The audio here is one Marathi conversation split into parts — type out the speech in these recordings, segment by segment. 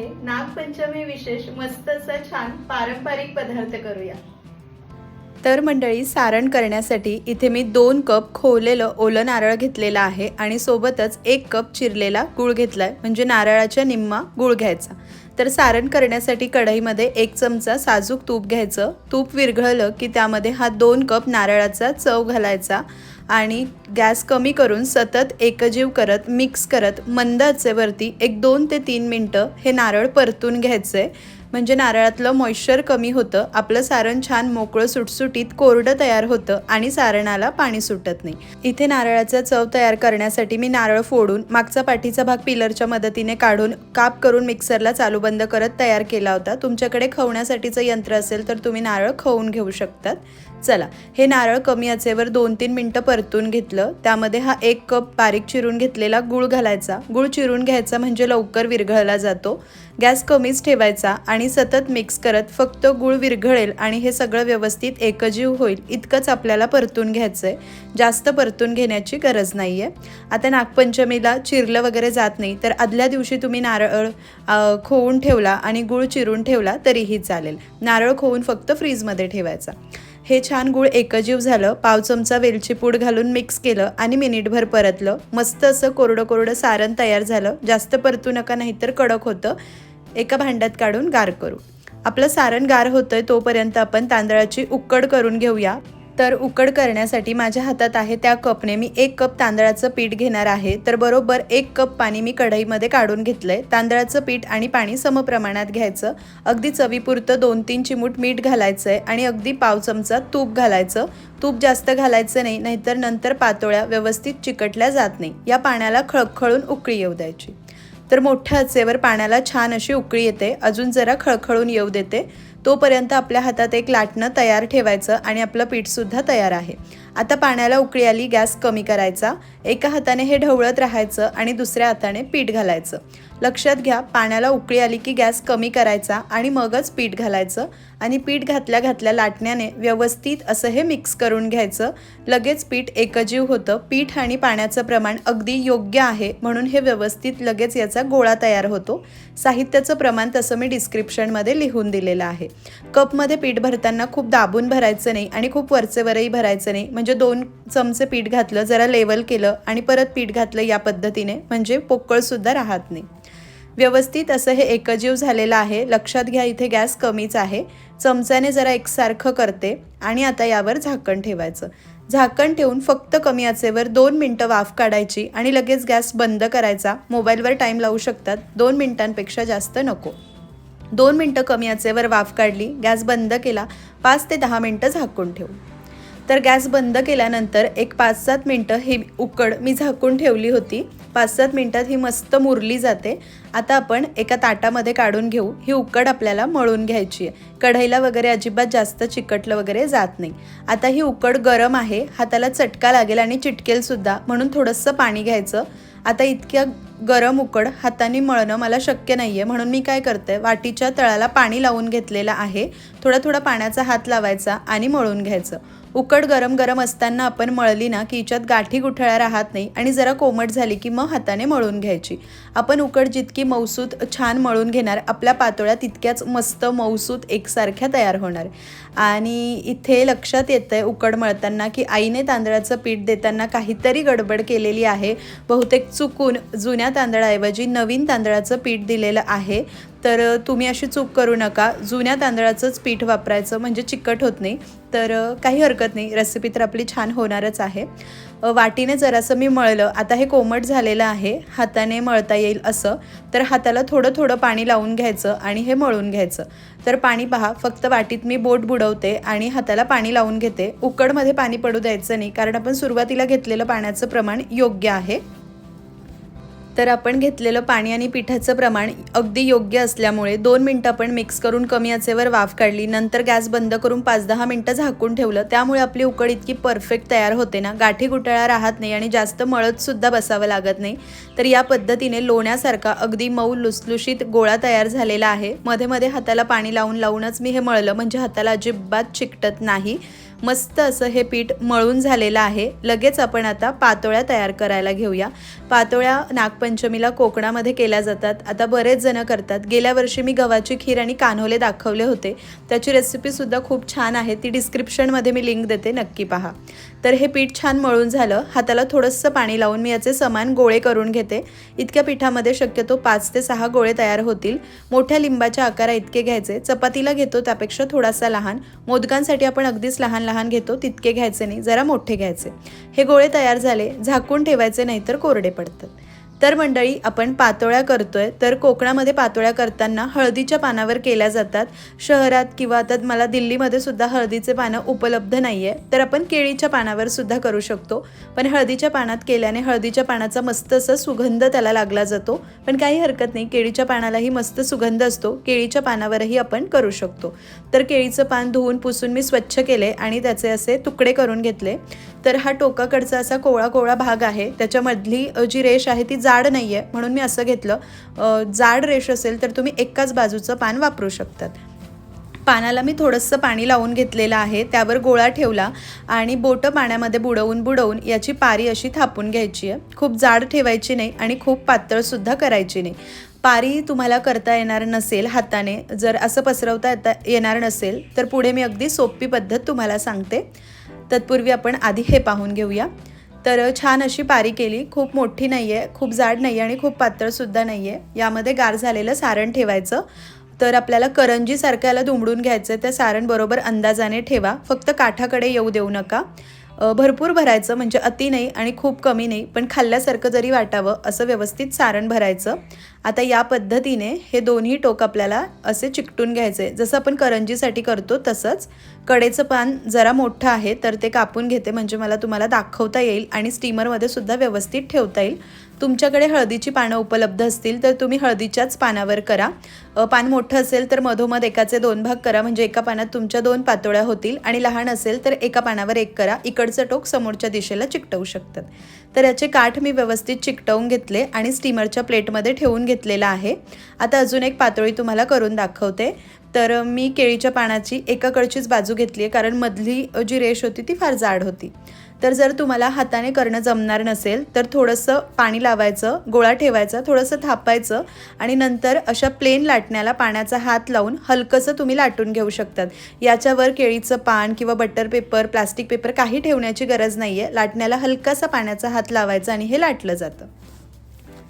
आहे. नागपंचमी विशेष मस्त असा छान पारंपरिक पदार्थ करूया. तर मंडळी सारण करण्यासाठी इथे मी दोन कप खोवलेलं ओलं नारळ घेतलेलं आहे आणि सोबतच एक कप चिरलेला गूळ घेतलाय. म्हणजे नारळाच्या निम्मा गूळ घ्यायचा. तर सारण करण्यासाठी कढईमध्ये एक चमचा साजूक तूप घ्यायचं. तूप विरघळलं की त्यामध्ये हा दोन कप नारळाचा चव घालायचा. आणि गॅस कमी करून सतत एकजीव करत मिक्स करत मंद आचेवरती एक दोन ते तीन मिनटं हे नारळ परतून घ्यायचं. आहे म्हणजे नारळातलं मॉइश्चर कमी होतं आपलं सारण छान मोकळं सुटसुटीत कोरडं तयार होतं आणि सारणाला पाणी सुटत नाही. इथे नारळाचा चव तयार करण्यासाठी मी नारळ फोडून मागचा पाठीचा भाग पिलरच्या मदतीने काढून काप करून मिक्सरला चालू बंद करत तयार केला होता. तुमच्याकडे खवण्यासाठीचं यंत्र असेल तर तुम्ही नारळ खवून घेऊ शकतात. चला हे नारळ कमी आचेवर दोन तीन मिनटं परतून घेतलं. त्यामध्ये हा एक कप बारीक चिरून घेतलेला गुळ घालायचा. गुळ चिरून घ्यायचा म्हणजे लवकर विरघळला जातो. गॅस कमीच ठेवायचा आणि सतत मिक्स करत फक्त गूळ विरघळेल आणि हे सगळं व्यवस्थित एकजीव होईल. इतकंच आपल्याला परतून घ्यायचं आहे जास्त परतून घेण्याची गरज नाही आहे आता नागपंचमीला चिरलं वगैरे जात नाही तर आदल्या दिवशी तुम्ही नारळ खोवून ठेवला आणि गूळ चिरून ठेवला तरीही चालेल. नारळ खोवून फक्त फ्रीजमध्ये ठेवायचा. हे छान गूळ एकजीव झालं पाव चमचा वेलची पूड घालून मिक्स केलं आणि मिनिटभर परतलं. मस्त असं कोरडं कोरडं सारण तयार झालं. जास्त परतू नका नाहीतर कडक होतं. एका भांड्यात काढून गार करू. आपलं सारण गार होतंय तोपर्यंत आपण तांदळाची उकड करून घेऊया. तर उकड करण्यासाठी माझ्या हातात आहे त्या कपने मी एक कप तांदळाचं पीठ घेणार आहे. तर बरोबर एक कप पाणी मी कढईमध्ये काढून घेतलं आहे तांदळाचं पीठ आणि पाणी समप्रमाणात घ्यायचं. अगदी चवीपुरतं दोन तीन चिमूट मीठ घालायचं आहे आणि अगदी पाव चमचा तूप घालायचं. तूप जास्त घालायचं नाही नाहीतर नंतर पातोळ्या व्यवस्थित चिकटल्या जात नाही. या पाण्याला खळखळून उकळी येऊ द्यायची. तर मोठ्या आचेवर पाण्याला छान अशी उकळी येते. अजून जरा खळखळून येऊ देते. तोपर्यंत आपल्या हातात एक लाटणं तयार ठेवायचं आणि आपलं पीठसुद्धा तयार आहे. आता पाण्याला उकळी आली गॅस कमी करायचा. एका हाताने हे ढवळत राहायचं आणि दुसऱ्या हाताने पीठ घालायचं. लक्षात घ्या पाण्याला उकळी आली की गॅस कमी करायचा आणि मगच पीठ घालायचं आणि पीठ घातल्या घातल्या लाटण्याने व्यवस्थित असं हे मिक्स करून घ्यायचं. लगेच पीठ एकजीव होतं. पीठ आणि पाण्याचं प्रमाण अगदी योग्य आहे म्हणून हे व्यवस्थित लगेच याचा गोळा तयार होतो. साहित्याचं प्रमाण तसं मी डिस्क्रिप्शनमध्ये लिहून दिलेलं आहे. कपमध्ये पीठ भरताना खूप दाबून भरायचं नाही आणि खूप वरचेवरही भरायचं नाही. म्हणजे दोन चमचे पीठ घातलं जरा लेवल केलं आणि परत पीठ घातलं या पद्धतीने. म्हणजे पोकळसुद्धा राहत नाही. व्यवस्थित असं हे एकजीव झालेलं आहे. लक्षात घ्या इथे गॅस कमीच आहे. चमच्याने जरा एकसारखं करते आणि आता यावर झाकण ठेवायचं. झाकण ठेवून फक्त कमी आचेवर दोन मिनटं वाफ काढायची आणि लगेच गॅस बंद करायचा. मोबाईलवर टाईम लावू शकतात. दोन मिनटांपेक्षा जास्त नको. दोन मिनटं कमी आचेवर वाफ काढली गॅस बंद केला पाच ते दहा मिनटं झाकून ठेवू. तर गॅस बंद केल्यानंतर एक पाच सात मिनटं ही उकड मी झाकून ठेवली होती. पाच सात मिनटात ही मस्त मुरली जाते. आता आपण एका ताटामध्ये काढून घेऊ. ही उकड आपल्याला मळून घ्यायची आहे. कढईला वगैरे अजिबात जास्त चिकटलं वगैरे जात नाही. आता ही उकड गरम आहे. हाताला चटका लागेल आणि चिटकेलसुद्धा म्हणून थोडंसं पाणी घ्यायचं. आता इतक्या गरम उकड हाताने मळणं मला शक्य नाही आहे म्हणून मी काय करते वाटीच्या तळाला पाणी लावून घेतलेलं आहे. थोडा थोडा पाण्याचा हात लावायचा आणि मळून घ्यायचं. उकड गरम गरम असताना आपण मळली ना की हिच्यात गाठी गुठळ्या राहत नाही आणि जरा कोमट झाली की मग हाताने मळून घ्यायची. आपण उकड जितकी मौसूत छान मळून घेणार आपल्या पातोळ्या तितक्याच मस्त मौसूत एकसारख्या तयार होणार. आणि इथे लक्षात येतं आहे उकड मळताना की आईने तांदळाचं पीठ देताना काहीतरी गडबड केलेली आहे. बहुतेक चुकून जुन्या तांदळाऐवजी नवीन तांदळाचं पीठ दिलेलं आहे. तर तुम्ही अशी चूक करू नका. जुन्या तांदळाचंच पीठ वापरायचं म्हणजे चिकट होत नाही. तर काही हरकत नाही. रेसिपी तर आपली छान होणारच आहे. वाटीने जरासं मी मळलं. आता हे कोमट झालेलं आहे. हाताने मळता येईल असं. तर हाताला थोडं थोडं पाणी लावून घ्यायचं आणि हे मळून घ्यायचं. तर पाणी पहा. फक्त वाटीत मी बोट बुडवते आणि हाताला पाणी लावून घेते. उकडमध्ये पाणी पडू द्यायचं नाही. कारण आपण सुरुवातीला घेतलेलं पाण्याचं प्रमाण योग्य आहे. तर आपण घेतलेलं पाणी आणि पिठाचं प्रमाण अगदी योग्य असल्यामुळे दोन मिनटं आपण मिक्स करून कमी आचेवर वाफ काढली. नंतर गॅस बंद करून पाच दहा मिनटं झाकून ठेवलं. त्यामुळे आपली उकड इतकी परफेक्ट तयार होते ना. गाठी गुटाळा राहत नाही आणि जास्त मळतसुद्धा बसावं लागत नाही. तर या पद्धतीने लोण्यासारखा अगदी मऊ लुसलुशीत गोळा तयार झालेला आहे. मध्ये मध्ये हाताला पाणी लावून लावूनच मी हे मळलं. म्हणजे हाताला अजिबात चिकटत नाही. मस्त असं हे पीठ मळून झालेलं आहे. लगेच आपण आता पातोळ्या तयार करायला घेऊया. पातोळ्या नागपंचमीला कोकणामध्ये केल्या जातात. आता बरेच जण करतात. गेल्या वर्षी मी गव्हाची खीर आणि कान्होले दाखवले होते. त्याची रेसिपीसुद्धा खूप छान आहे. ती डिस्क्रिप्शनमध्ये मी लिंक देते. नक्की पहा. तर हे पीठ छान मळून झालं. हाताला थोडंसं पाणी लावून मी याचे समान गोळे करून घेते. इतक्या पिठामध्ये शक्यतो पाच ते सहा गोळे तयार होतील. मोठ्या लिंबाच्या आकारा इतके घ्यायचे. चपातीला घेतो त्यापेक्षा थोडासा लहान. मोदकांसाठी आपण अगदीच लहान लहान घेतो तितके घ्यायचे नाही. जरा मोठे घ्यायचे. हे गोळे तयार झाले. झाकून ठेवायचे नाही तर कोरडे पडतात. तर मंडळी आपण पातोळ्या करतोय. तर कोकणामध्ये पातोळ्या करताना हळदीच्या पानावर केल्या जातात. शहरात किंवा आता मला दिल्लीमध्ये सुद्धा हळदीचे पानं उपलब्ध नाही आहे तर आपण केळीच्या पानावर सुद्धा करू शकतो. पण हळदीच्या पानात केल्याने हळदीच्या पानाचा मस्त असा सुगंध त्याला लागला जातो. पण काही हरकत नाही केळीच्या पानालाही मस्त सुगंध असतो. केळीच्या पानावरही आपण करू शकतो. तर केळीचं पान धुवून पुसून मी स्वच्छ केले आणि त्याचे असे तुकडे करून घेतले. तर हा टोकाकडचा असा कोवळा कोवळा भाग आहे. त्याच्यामधली जी रेष आहे ती जाड नाही आहे म्हणून मी असं घेतलं. जाड रेष असेल तर तुम्ही एकाच बाजूचं पान वापरू शकतात. पानाला मी थोडंसं पाणी लावून घेतलेलं आहे. त्यावर गोळा ठेवला आणि बोटं पाण्यामध्ये बुडवून बुडवून याची पारी अशी थापून घ्यायची आहे. खूप जाड ठेवायची नाही आणि खूप पातळसुद्धा करायची नाही. पारी तुम्हाला करता येणार नसेल हाताने. जर असं पसरवता येता येणार नसेल तर पुढे मी अगदी सोपी पद्धत तुम्हाला सांगते. तत्पूर्वी आपण आधी हे पाहून घेऊया. तर छान अशी पारी केली. खूप मोठी नाही आहे खूप जाड नाही आहे आणि खूप पातळसुद्धा नाही आहे यामध्ये गार झालेलं सारण ठेवायचं. तर आपल्याला करंजीसारखं याला दुमडून घ्यायचं आहे त्या सारण बरोबर अंदाजाने ठेवा. फक्त काठाकडे येऊ देऊ नका. भरपूर भरायचं म्हणजे अति नाही आणि खूप कमी नाही पण खाल्ल्यासारखं जरी वाटावं असं व्यवस्थित सारण भरायचं. आता या पद्धतीने हे दोन्ही टोक आपल्याला असे चिकटून घ्यायचे. जसं आपण करंजीसाठी करतो तसंच कडेचं पान जरा मोठं आहे तर ते कापून घेते म्हणजे मला तुम्हाला दाखवता येईल आणि स्टीमरमध्ये सुद्धा व्यवस्थित ठेवता येईल. तुमच्याकडे हळदीची पानं उपलब्ध असतील तर तुम्ही हळदीच्याच पानावर करा. पान मोठं असेल तर मधोमध एकाचे दोन भाग करा म्हणजे एका पानात तुमच्या दोन पातोळ्या होतील आणि लहान असेल तर एका पानावर एक करा. इकडचं टोक समोरच्या दिशेला चिकटवू शकतात. तर याचे काठ मी व्यवस्थित चिकटवून घेतले आणि स्टीमरच्या प्लेटमध्ये ठेवून घेतलेला आहे. आता अजून एक पातोळी तुम्हाला करून दाखवते. तर मी केळीच्या पानाची एकाकडचीच बाजू घेतली आहे कारण मधली जी रेष होती ती फार जाड होती. तर जर तुम्हाला हाताने करणं जमणार नसेल तर थोडंसं पाणी लावायचं गोळा ठेवायचा थोडंसं थापायचं आणि नंतर अशा प्लेन लाटण्याला पाण्याचा हात लावून हलकंसं तुम्ही लाटून घेऊ शकतात. याच्यावर केळीचं पान किंवा बटर पेपर प्लास्टिक पेपर काही ठेवण्याची गरज नाही आहे लाटण्याला हलकासा पाण्याचा हात लावायचा आणि हे लाटलं जातं.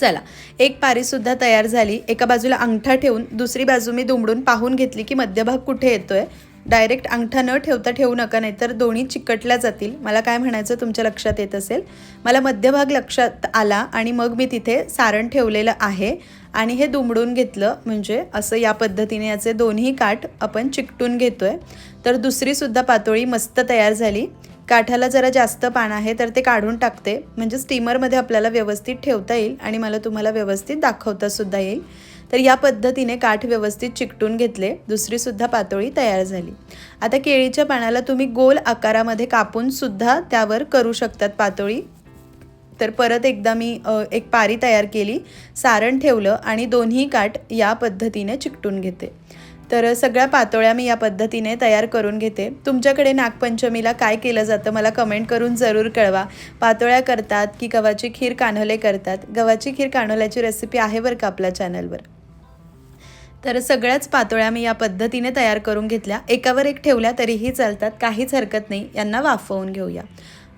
चला. एक पारीसुद्धा तयार झाली. एका बाजूला अंगठा ठेवून दुसरी बाजू मी दुमडून पाहून घेतली की मध्यभाग कुठे येतोय. डायरेक्ट अंगठा न ठेवता ठेवू नका नाहीतर दोन्ही चिकटल्या जातील. मला काय म्हणायचं तुमच्या लक्षात येत असेल? मला मध्यभाग लक्षात आला आणि मग मी तिथे सारण ठेवलेलं आहे आणि हे दुमडून घेतलं. म्हणजे असं या पद्धतीने याचे दोन्ही काठ आपण चिकटून घेतोय. तर दुसरीसुद्धा पातोळी मस्त तयार झाली. काठाला जरा जास्त पान आहे तर ते काढून टाकते. म्हणजे स्टीमरमध्ये आपल्याला व्यवस्थित ठेवता येईल आणि मला तुम्हाला व्यवस्थित दाखवता सुद्धा येईल. तर या पद्धतीने काठ व्यवस्थित चिकटून घेतले. दुसरीसुद्धा पातोळी तयार झाली. आता केळीच्या पानाला तुम्ही गोल आकारामध्ये कापून सुद्धा त्यावर करू शकतात पातोळी. तर परत एकदा मी एक पारी तयार केली सारण ठेवलं आणि दोन्ही काठ या पद्धतीने चिकटून घेते. तर सगळ्या पातोळ्या मी या पद्धतीने तयार करून घेते. तुमच्याकडे नागपंचमीला काय केलं जातं मला कमेंट करून जरूर कळवा. पातोळ्या करतात की गव्हाची खीर कान्हले करतात? गव्हाची खीर कान्हल्याची रेसिपी आहे बरं का आपल्या चॅनलवर तर सगळ्याच पातोळ्या मी या पद्धतीने तयार करून घेतल्या. एकावर एक ठेवल्या तरीही चालतात. काहीच हरकत नाही. यांना वाफवून घेऊया.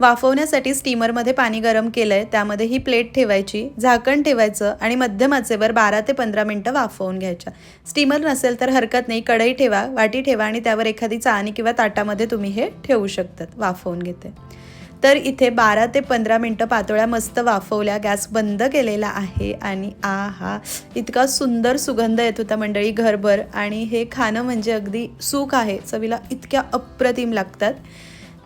वाफवण्यासाठी स्टीमरमध्ये पाणी गरम केलं आहे त्यामध्ये ही प्लेट ठेवायची झाकण ठेवायचं आणि मध्यम आचेवर बारा ते पंधरा मिनटं वाफवून घ्यायच्या. स्टीमर नसेल तर हरकत नाही कढई ठेवा वाटी ठेवा आणि त्यावर एखादी चाळणी किंवा ताटामध्ये तुम्ही हे ठेवू शकतात वाफवून घेते. तर इथे बारा ते पंधरा मिनटं पातोळ्या मस्त वाफवल्या गॅस बंद केलेला आहे आणि आ हा इतका सुंदर सुगंध येत होता मंडळी घरभर आणि हे खाणं म्हणजे अगदी सुख आहे चवीला इतक्या अप्रतिम लागतात.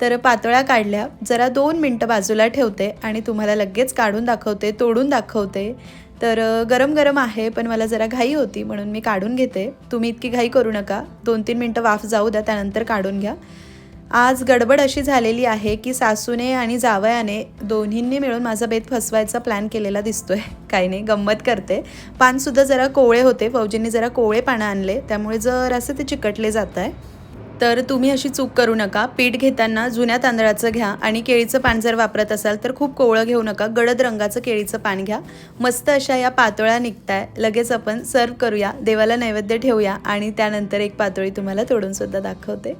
तर पातळ्या काढल्या. जरा दोन मिनटं बाजूला ठेवते आणि तुम्हाला लगेच काढून दाखवते तोडून दाखवते. तर गरम गरम आहे पण मला जरा घाई होती म्हणून मी काढून घेते. तुम्ही इतकी घाई करू नका. दोन तीन मिनटं वाफ जाऊ द्या त्यानंतर काढून घ्या. आज गडबड अशी झालेली आहे की सासूने आणि जावयाने दोन्हींनी मिळून माझा बेत फसवायचा प्लॅन केलेला दिसतोय. काही नाही गंमत करते. पानसुद्धा जरा कोवळे होते. फौजींनी जरा कोवळे पानं आणले. त्यामुळे जर असं ते चिकटले जात आहे. तर तुम्ही अशी चूक करू नका. पीठ घेताना जुन्या तांदळाचं घ्या आणि केळीचं पान जर वापरत असाल तर खूप कोवळं घेऊ नका. गडद रंगाचं केळीचं पान घ्या. मस्त अशा या पातोळ्या निघताय. लगेच आपण सर्व करूया. देवाला नैवेद्य ठेवूया आणि त्यानंतर एक पातोळी तुम्हाला तोडूनसुद्धा दाखवते.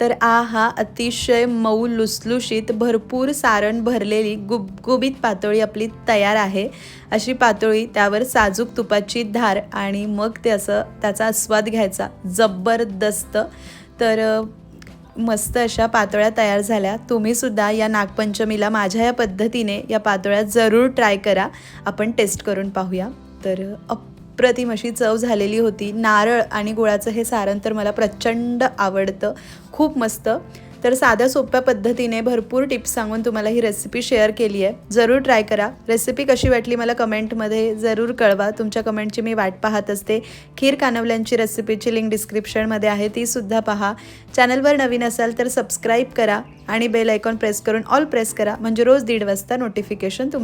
तर आ हा अतिशय मऊ लुसलुशीत भरपूर सारण भरलेली गुबगुबीत पातोळी आपली तयार आहे. अशी पातोळी त्यावर साजूक तुपाची धार आणि मग ते असं त्याचा आस्वाद घ्यायचा. जबरदस्त. तर मस्त अशा पातोळ्या तयार झाल्या. तुम्हीसुद्धा या नागपंचमीला माझ्या या पद्धतीने या पातोळ्या जरूर ट्राय करा. आपण टेस्ट करून पाहूया. तर अप्रतिम अशी चव झालेली होती. नारळ आणि गुळाचं हे सारण तर मला प्रचंड आवडतं. खूप मस्त. तर साध्या सोप्या पद्धतीने भरपूर टिप्स सांगून तुम्हाला ही रेसिपी शेअर केली आहे. जरूर ट्राय करा. रेसिपी कशी वाटली मला कमेंटमध्ये जरूर कळवा. तुमच्या कमेंटची मी वाट पाहत असते. खीर कानवल्यांची रेसिपीची लिंक डिस्क्रिप्शनमध्ये आहे. तीसुद्धा पहा. चॅनलवर नवीन असाल तर सबस्क्राईब करा आणि बेल आयकॉन प्रेस करून ऑल प्रेस करा. म्हणजे रोज दीड वाजता नोटिफिकेशन तुम्हाला